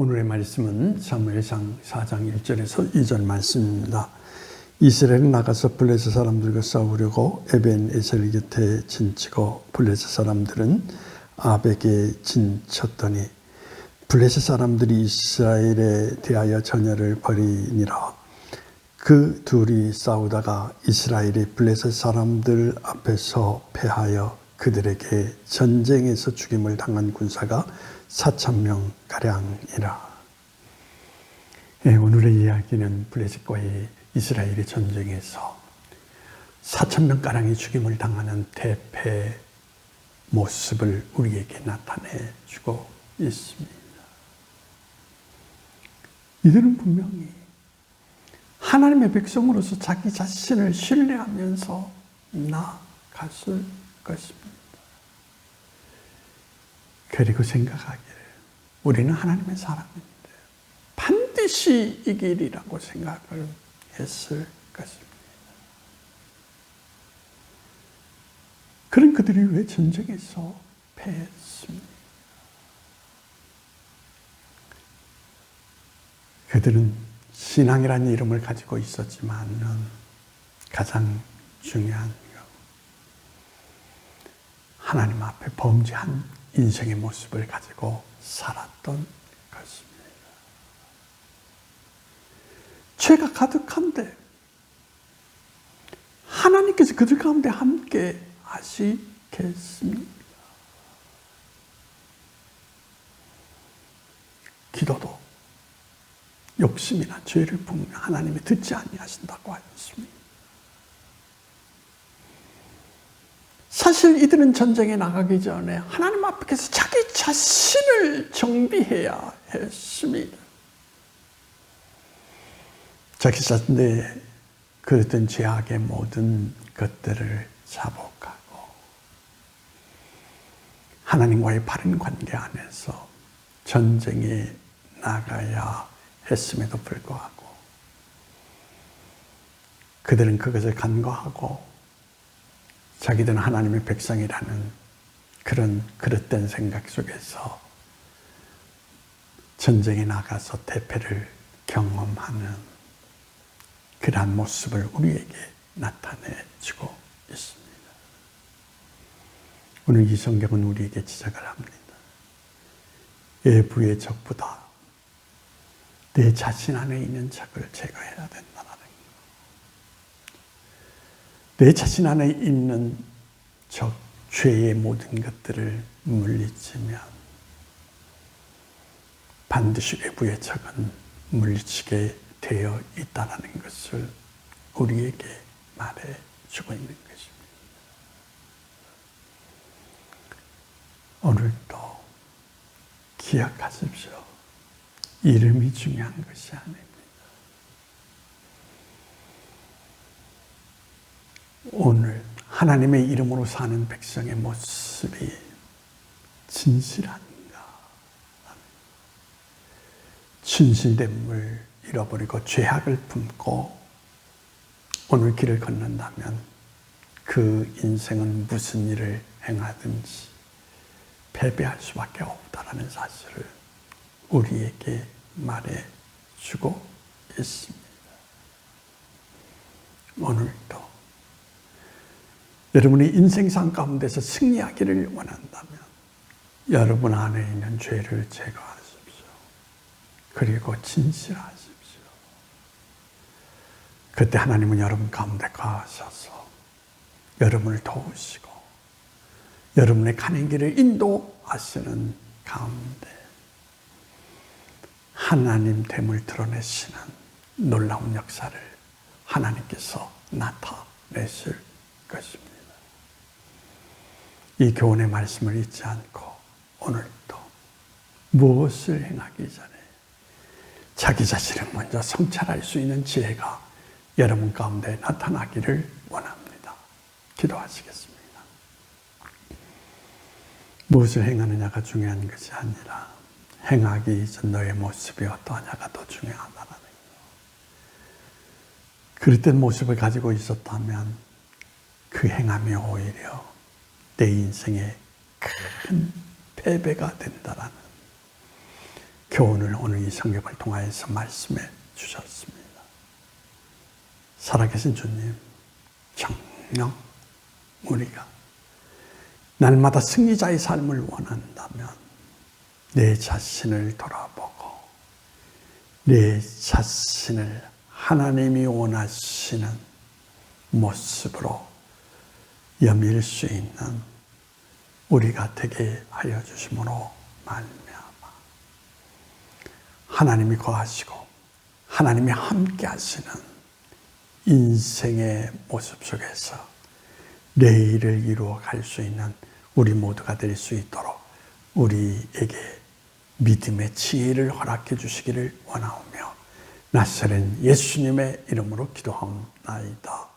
오늘의 말씀은 사무엘상 4장 1절에서 2절 말씀입니다. 이스라엘은 나가서 블레셋 사람들과 싸우려고 에벤 에셀 곁에 진치고 블레셋 사람들은 아벡에 진쳤더니 블레셋 사람들이 이스라엘에 대하여 전열을 벌이니라. 그 둘이 싸우다가 이스라엘이 블레셋 사람들 앞에서 패하여 그들에게 전쟁에서 죽임을 당한 군사가 4천 명 가량이라. 예, 오늘의 이야기는 블레셋과의 이스라엘의 전쟁에서 4천 명 가량이 죽임을 당하는 대패 모습을 우리에게 나타내 주고 있습니다. 이들은 분명히 하나님의 백성으로서 자기 자신을 신뢰하면서 나아갔을 것입니다. 그리고 생각하기를 우리는 하나님의 사람인데 반드시 이길이라고 생각을 했을 것입니다. 그런 그들이 왜 전쟁에서 패했습니까? 그들은 신앙이라는 이름을 가지고 있었지만 가장 중요한 것 하나님 앞에 범죄한 인생의 모습을 가지고 살았던 것입니다. 죄가 가득한데 하나님께서 그들 가운데 함께 하시겠습니까? 기도도 욕심이나 죄를 품으면 하나님이 듣지 아니하신다고 하였습니다. 사실 이들은 전쟁에 나가기 전에 하나님 앞에서 자기 자신을 정비해야 했습니다. 자기 자신의 그랬던 죄악의 모든 것들을 자복하고 하나님과의 바른 관계 안에서 전쟁에 나가야 했음에도 불구하고 그들은 그것을 간과하고 자기들은 하나님의 백성이라는 그런 그릇된 생각 속에서 전쟁에 나가서 대패를 경험하는 그러한 모습을 우리에게 나타내 주고 있습니다. 오늘 이 성경은 우리에게 지적을 합니다. 예부의 적보다 내 자신 안에 있는 적을 제거해야 된다는 것. 내 자신 안에 있는 적, 죄의 모든 것들을 물리치면 반드시 외부의 적은 물리치게 되어 있다는 것을 우리에게 말해 주고 있는 것입니다. 오늘도 기억하십시오. 이름이 중요한 것이 아닙니다. 하나님의 이름으로 사는 백성의 모습이 진실한가? 진실됨을 잃어버리고 죄악을 품고 오늘 길을 걷는다면 그 인생은 무슨 일을 행하든지 패배할 수밖에 없다라는 사실을 우리에게 말해 주고 있습니다. 오늘도 여러분의 인생상 가운데서 승리하기를 원한다면 여러분 안에 있는 죄를 제거하십시오. 그리고 진실하십시오. 그때 하나님은 여러분 가운데 가셔서 여러분을 도우시고 여러분의 가는 길을 인도하시는 가운데 하나님 됨을 드러내시는 놀라운 역사를 하나님께서 나타내실 것입니다. 이 교훈의 말씀을 잊지 않고 오늘도 무엇을 행하기 전에 자기 자신을 먼저 성찰할 수 있는 지혜가 여러분 가운데 나타나기를 원합니다. 기도하시겠습니다. 무엇을 행하느냐가 중요한 것이 아니라 행하기 전 너의 모습이 어떠하냐가 더 중요하다는 거. 그릇된 모습을 가지고 있었다면 그 행함이 오히려 내 인생에 큰 패배가 된다라는 교훈을 오늘 이 성경을 통하여서 말씀해 주셨습니다. 살아계신 주님, 정녕 우리가 날마다 승리자의 삶을 원한다면 내 자신을 돌아보고 내 자신을 하나님이 원하시는 모습으로 여밀 수 있는 우리가 되게 하여 주심으로 말미암아 하나님이 거하시고 하나님이 함께 하시는 인생의 모습 속에서 내일을 이루어 갈 수 있는 우리 모두가 될 수 있도록 우리에게 믿음의 지혜를 허락해 주시기를 원하오며 나사렛 예수님의 이름으로 기도하옵나이다.